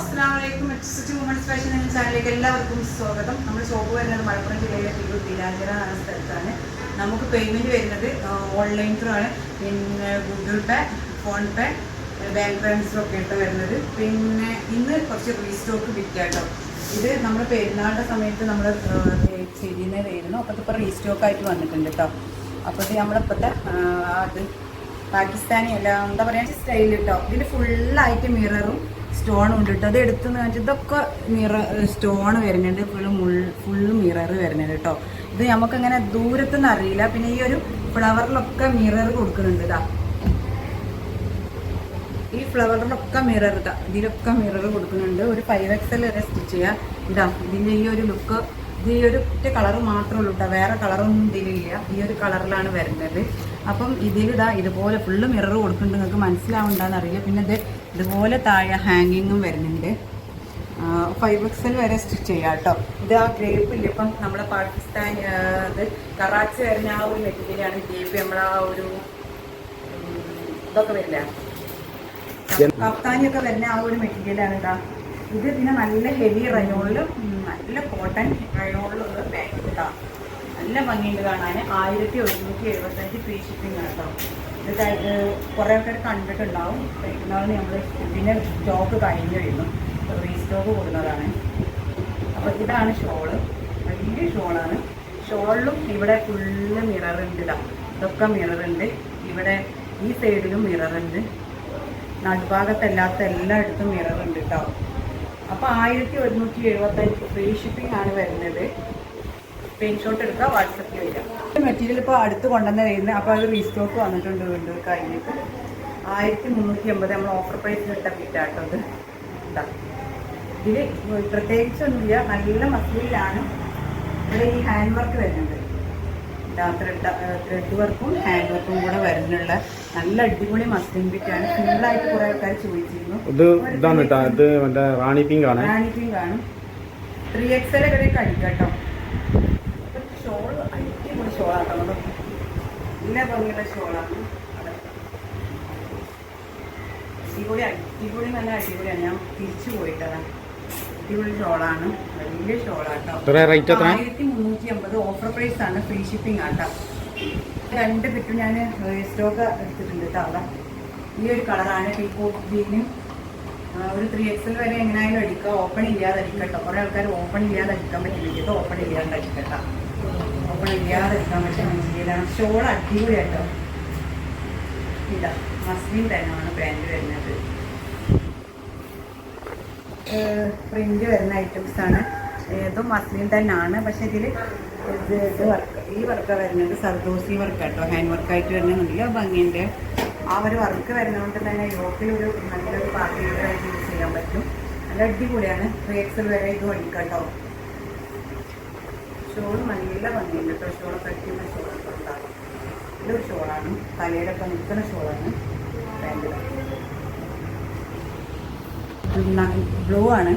അസ്സാം വലൈക്കും women's fashion എന്ന ചാനലിലേക്ക് എല്ലാവർക്കും സ്വാഗതം. നമ്മൾ ഷോപ്പ് വരുന്നത് മലപ്പുറം ജില്ലയിലെ തിരൂർ ബിലാഞ്ചിറ എന്ന സ്ഥലത്താണ്. നമുക്ക് പേയ്മെന്റ് വരുന്നത് ഓൺലൈൻ ത്രൂ ആണ്. പിന്നെ Google Pay PhonePe bank transfer ഒക്കെ ആയിട്ട് വരുന്നത്. പിന്നെ ഇന്ന് കുറച്ച് റീസ്റ്റോക്ക് വിൽക്കാട്ടോ ഇത് നമ്മൾ പെരുന്നാളുടെ സമയത്ത് നമ്മൾ ചെയ്യുന്നതായിരുന്നു അപ്പോൾ ഇപ്പോൾ റീസ്റ്റോക്ക് ആയിട്ട് വന്നിട്ടുണ്ട് കേട്ടോ. അപ്പോൾ നമ്മളിപ്പോഴത്തെ അത് പാകിസ്ഥാനി അല്ല എന്താ പറയുക സ്റ്റൈൽ കേട്ടോ ഇതിൽ ഫുള്ളായിട്ട് മിററും സ്റ്റോണും ഉണ്ട് കേട്ടോ അത് എടുത്തെന്ന് കാണിച്ചാൽ ഇതൊക്കെ മിറർ സ്റ്റോൺ വരുന്നുണ്ട്. ഫുള്ള് മുൾ ഫുള്ള് മിറർ വരുന്നുണ്ട് കേട്ടോ ഇത് നമുക്കങ്ങനെ ദൂരത്തുനിന്ന് അറിയില്ല. പിന്നെ ഈ ഒരു ഫ്ലവറിലൊക്കെ മിറർ കൊടുക്കുന്നുണ്ട് ഇതാ ഈ ഫ്ലവറിലൊക്കെ മിറർ ഇതാ ഇതിലൊക്കെ മിറർ കൊടുക്കുന്നുണ്ട്. ഒരു ഫൈവ് എക്സൽ വരെ സ്റ്റിച്ച് ചെയ്യാം. ഇതാ ഇതിന്റെ ഈ ഒരു ലുക്ക് ഇത് ഈ ഒരു ഒറ്റ കളർ മാത്രമേ ഉള്ളൂ കേട്ടോ വേറെ കളറൊന്നും ഇതിലില്ല. ഈ ഒരു കളറിലാണ് വരുന്നത്. അപ്പം ഇതിലിടാ ഇതുപോലെ ഫുള്ള് മിറർ കൊടുക്കുന്നുണ്ട്. നിങ്ങൾക്ക് മനസ്സിലാവുണ്ടാന്ന് അറിയില്ല പിന്നെ ഇത് ഇതുപോലെ താഴെ ഹാങ്ങിങ്ങും വരുന്നുണ്ട്. ഫൈവ് എക്സൽ വരെ സ്റ്റിച്ച് ചെയ്യാം കേട്ടോ ഇത് ആ ഗ്രേപ്പ് ഇല്ല? ഇപ്പം നമ്മളെ പാകിസ്ഥാൻ അത് ഇത് കറാച്ചി വരുന്ന ആ ഒരു മെറ്റീരിയലാണ് ഗ്രേപ്പ് നമ്മളെ ആ ഒരു ഇതൊക്കെ വരില്ല? കഫ്താനിയൊക്കെ വരുന്ന ആ ഒരു മെറ്റീരിയലാണ് ഇതാ. ഇത് പിന്നെ നല്ല ഹെവി റയോണിലും നല്ല കോട്ടൺ റയോണിലുള്ള ബാഗ് ഇതാ നല്ല ഭംഗിയുണ്ട് കാണാൻ. ആയിരത്തി ഒരുന്നൂറ്റി എഴുപത്തഞ്ച് ഫ്രീ ഷിപ്പിംഗ് കേട്ടോ ഇത് കുറേ ആൾക്കാർ കണ്ടിട്ടുണ്ടാവും. പെരുന്നാളിന് നമ്മൾ പിന്നെ സ്റ്റോക്ക് കഴിഞ്ഞു വരുന്നു. റീസ്റ്റോക്ക് കൊടുക്കുന്നതാണ്. അപ്പോൾ ഇതാണ് ഷോൾ. വലിയ ഷോളാണ്. ഷോളിലും ഇവിടെ ഫുള്ള് മിററുണ്ട് ഇതാ ഇതൊക്കെ മിററുണ്ട് ഇവിടെ ഈ സൈഡിലും മിററുണ്ട് നടുഭാഗത്തല്ലാത്ത എല്ലായിടത്തും മിററുണ്ട് കേട്ടോ അപ്പോൾ ആയിരത്തി ഒരുന്നൂറ്റി എഴുപത്തഞ്ച് ഫ്രീ ഷിപ്പിംഗ് ആണ് വരുന്നത്. സ്ക്രീൻഷോട്ട് എടുക്കുക വാട്സപ്പിൽ വരിക. മെറ്റീരിയൽ ഇപ്പോൾ അടുത്ത് കൊണ്ടുവന്ന് വരുന്നത് അപ്പോൾ അത് റീസ്റ്റോക്ക് വന്നിട്ടുണ്ട് വീണ്ടും കഴിഞ്ഞിട്ട്. ആയിരത്തി മുന്നൂറ്റി എൺപത് നമ്മൾ ഓഫർ പ്രൈസിൽ ഇട്ട ഫിറ്റാട്ടോ ഇത്. ഇതാ. ഇതിൽ പ്രത്യേകിച്ചൊന്നുമില്ല നല്ല മസിലാണ് ഇവിടെ ഈ ഹാൻഡ് വർക്ക് വരുന്നുണ്ട്. ത്രെഡ് ത്രെഡ് വർക്കും ഹാൻഡ് വർക്കും കൂടെ വരുന്നുള്ള നല്ല അടിപൊളി മസ്ലിൻ ബിറ്റാണ് സിമ്പിളായിട്ട് കുറെ ആൾക്കാർ ചോദിച്ചിരുന്നു. ഇത് ഇതാണ് കേട്ടോ. ഇത് മറ്റേ റാണി പിങ്ക് ആണ്. റാണിപ്പിങ് കാണും ത്രീ എക്സൽ വരെ കഴിക്കാം കേട്ടോ. ഷോൾ അടിപൊളി ഷോളാട്ടോ. നല്ല ഭംഗിയുള്ള ഷോളാണ്. അടിപൊളി അടിപൊളി നല്ല അടിപൊളിയാണ്. ഞാൻ തിരിച്ചു പോയിട്ടതാണ് അടിപൊളി ഷോളാണ്. വലിയ ഷോളാട്ടോ. ആയിരത്തി മുന്നൂറ്റി അമ്പത് ഓഫർ പ്രൈസ് ആണ്. ഫ്രീ ഷിപ്പിംഗ് ആട്ടോ. രണ്ട് ബിറ്റും ഞാൻ സ്റ്റോക്ക് എടുത്തിട്ടുണ്ട് കേട്ടോ ഈ ഒരു കളറാണ് പീക്കോട്ട് ഗ്രീനും ഒരു ത്രീ എക്സൽ വരെ എങ്ങനെയായാലും അടിക്കുക ഓപ്പൺ ഇല്ലാതെ അടിക്കട്ടോ കേട്ടോ കുറേ ആൾക്കാർ ഓപ്പൺ ഇല്ലാതെ അടിക്കാൻ പറ്റില്ല. ഇത് ഓപ്പൺ ഇല്ലാതെ അടിക്കട്ടോ ഓപ്പൺ ഇല്ലാതെ അടിക്കാൻ പറ്റുന്ന മെറ്റീരിയലാണ് ഷോൾ അടിപൊളിയാട്ടോ. ഇതാ മസ്ലിൻ തന്നെയാണ് ബ്രാൻഡ് വരുന്നത്. പ്രിന്റ് വരുന്ന ഐറ്റംസ് ആണ്. ഏതും മസ്ലിൻ തന്നെയാണ് പക്ഷെ ഇതിൽ ഇത് ഇത് വർക്ക് ഈ വർക്ക് വരുന്നത് സർദോസി വർക്ക് കേട്ടോ ഹാൻഡ് വർക്കായിട്ട് വരുന്നുണ്ടെങ്കിൽ ഭംഗിന്റെ ആ ഒരു വർക്ക് വരുന്നതുകൊണ്ട് തന്നെ ഒരു നല്ലൊരു പാർട്ടി ആയിട്ട് യൂസ് ചെയ്യാൻ പറ്റും. നല്ല അടിപൊളിയാണ്. ത്രീ വരെ ഇത് പഠിക്കട്ടോ ഷോൾ നല്ല ഭംഗിയുണ്ട് കേട്ടോ ഷോൾ കട്ടിയുള്ള ഷോൾ ഉണ്ടാകും നല്ലൊരു ഷോളാണ്. തലയിലൊക്കെ നിൽക്കുന്ന ഷോളാണ്. പാന്റ് ബ്ലൂ ആണ്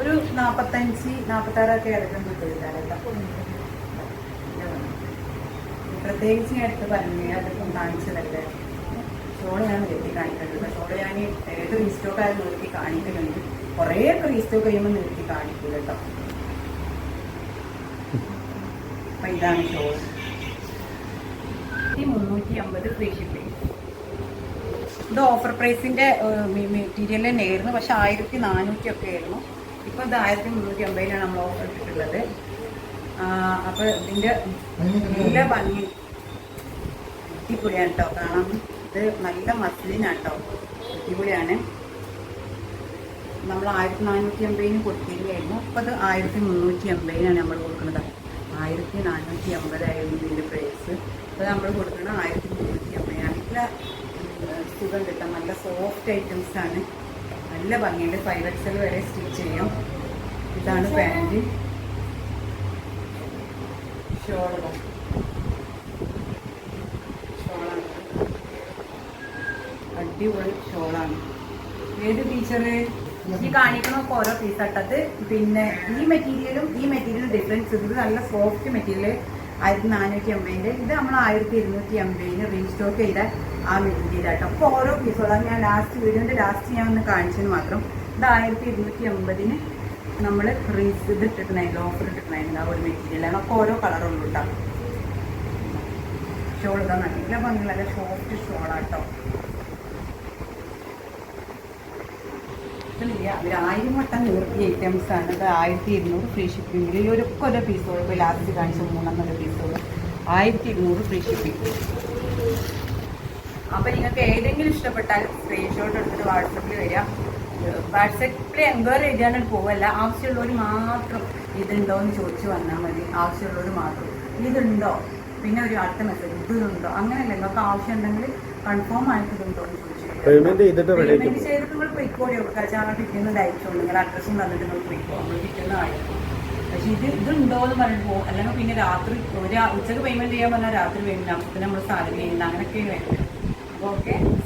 ഒരു നാൽപ്പത്തഞ്ച് നാൽപ്പത്താറൊക്കെ ഇറക്കം കിട്ടില്ല പ്രത്യേകിച്ച് ഞാൻ എടുത്ത് പറഞ്ഞു അതൊക്കെ കാണിച്ചതല്ലേ? ഷോൾ നിർത്തി കാണിക്കുന്നുണ്ട് ഷോൾ ഞാൻ ഏത് റീസ്റ്റോക്ക് നിർത്തി കാണിക്കുന്നുണ്ട് കുറേ ഒക്കെ റീസ്റ്റോക്ക് ചെയ്യുമ്പോൾ നിർത്തി കാണിക്കില്ല കേട്ടോ. അപ്പം ഇതാണ് ഷോൾ. മുന്നൂറ്റി അമ്പത് ഫ്രീ ഷിപ്പിംഗ് ഇത് ഓഫർ പ്രൈസിന്റെ മെറ്റീരിയൽ തന്നെയായിരുന്നു. പക്ഷെ ആയിരത്തി നാനൂറ്റി ഒക്കെ ആയിരുന്നു. ഇപ്പൊ ഇത് ആയിരത്തി മുന്നൂറ്റി അമ്പതിനാണ് നമ്മൾ ഓഫർ ഇട്ടിട്ടുള്ളത്. അപ്പൊ ഇതിന്റെ നല്ല ഭംഗി. അടിപൊളിയാണ് കേട്ടോ കാണാം. ഇത് നല്ല മസ്ലിനാണ് കേട്ടോ അടിപൊളിയാണ്. നമ്മൾ ആയിരത്തി നാനൂറ്റി അമ്പതിന് കൊടുത്തിരിക്കുകയായിരുന്നു ഇപ്പൊ അത് ആയിരത്തി മുന്നൂറ്റി അമ്പതിനാണ് നമ്മൾ കൊടുക്കുന്നത്. ആയിരത്തി നാനൂറ്റി അമ്പതായിരുന്നു ഇതിന്റെ പ്രൈസ് ഇപ്പൊ നമ്മൾ കൊടുക്കണം ആയിരത്തി മുന്നൂറ്റി അമ്പത്. നല്ല സുഖം കിട്ടാം. നല്ല സോഫ്റ്റ് ഐറ്റംസ് ആണ്. നല്ല ഭംഗിയുണ്ട്. ഫൈവ് എക്സൽ വരെ സ്റ്റിച്ച് ചെയ്യാം. ഇതാണ് പാന്റ് ഷോളോ. ഷോളാണ്. അടിപൊളി ഷോളാണ്. ഏത് ടീച്ചറ് ഈ കാണിക്കണമൊക്കെ ഓരോ പീസ് അട്ടത്ത് പിന്നെ ഈ മെറ്റീരിയലും ഈ മെറ്റീരിയലും ഡിഫറൻസ് ഇത് നല്ല സോഫ്റ്റ് മെറ്റീരിയൽ ആയിരത്തി നാനൂറ്റി അമ്പതിന്റെ ഇത് നമ്മൾ ആയിരത്തി ഇരുന്നൂറ്റി അമ്പതിന് റീസ്റ്റോക്ക് ചെയ്ത ആ മെറ്റീരിയലായിട്ട് അപ്പോൾ ഓരോ പീസുകളും ഞാൻ ലാസ്റ്റ് വീഡിയോന്റെ ലാസ്റ്റ് ഞാൻ ഒന്ന് കാണിച്ചത് മാത്രം ഇത് ആയിരത്തി ഇരുന്നൂറ്റി അമ്പതിന് നമ്മൾ റീസ് ഇത് ഇട്ടിട്ടുണ്ടായിരുന്നു ഓഫർ ഇട്ടിട്ടുണ്ടായിരുന്നു ആ ഒരു മെറ്റീരിയലാണ് അപ്പോൾ ഓരോ കളറുള്ളൂ കേട്ടോ ഷോൾ ഇതാ നല്ല ഭംഗിയുള്ള സോഫ്റ്റ് ഷോളാട്ടോ ഇതിലില്ല ഒരു ആയിരം വട്ടം നിർത്തിയ ഐറ്റംസ് ആണ് അത് ആയിരത്തി ഇരുന്നൂറ് ഫ്രീ ഷിപ്പിംഗിൽ ഈ ഒരു ഓരോ പീസുകൾ ഇപ്പോൾ ലാസ്റ്റ് കാണിച്ച മൂന്നെണ്ണ പീസുകൾ ആയിരത്തി ഇരുന്നൂറ് ഫ്രീ ഷിപ്പിംഗ് അപ്പോൾ നിങ്ങൾക്ക് ഏതെങ്കിലും ഇഷ്ടപ്പെട്ടാൽ സ്ക്രീൻഷോട്ട് എടുത്തിട്ട് വാട്സപ്പിൽ വരിക. വാട്സപ്പിൽ എൻക്വയറി ചെയ്യാനായിട്ട് പോവല്ല. ആവശ്യമുള്ളവർ മാത്രം ഇതുണ്ടോ എന്ന് ചോദിച്ചു വന്നാൽ മതി. ആവശ്യമുള്ളവർ മാത്രം. ഇതുണ്ടോ? പിന്നെ ഒരു അടുത്ത മെസ്സേജ് ഇതുണ്ടോ? അങ്ങനെയല്ല. നിങ്ങൾക്ക് ആവശ്യം ഉണ്ടെങ്കിൽ കൺഫേം ആയിട്ട് ഇതുണ്ടോ എന്ന് ചോദിച്ചു പേയ്മെന്റ് ചെയ്തിട്ട് റെഡി ആക്കി പേയ്മെന്റ് ചെയ്തിട്ട് നിങ്ങൾ പോയിക്കോടി കാരണം പിറ്റേന്ന് അയച്ചോ നിങ്ങൾ അഡ്രസ്സും തന്നിട്ട് നിങ്ങൾ പോയിക്കോ നമ്മൾ പിറ്റേന്ന് അയക്കും പക്ഷെ ഇത് ഇതുണ്ടോ എന്ന് പറഞ്ഞിട്ട് പോകും അല്ലെങ്കിൽ പിന്നെ രാത്രി ഒരു ഉച്ചയ്ക്ക് പേയ്മെന്റ് ചെയ്യാൻ പറഞ്ഞാൽ രാത്രി പേയ്മെന്റ് അപ്പം നമ്മൾ സാലറി ചെയ്യുന്നത് അങ്ങനെയൊക്കെ വരുന്നത്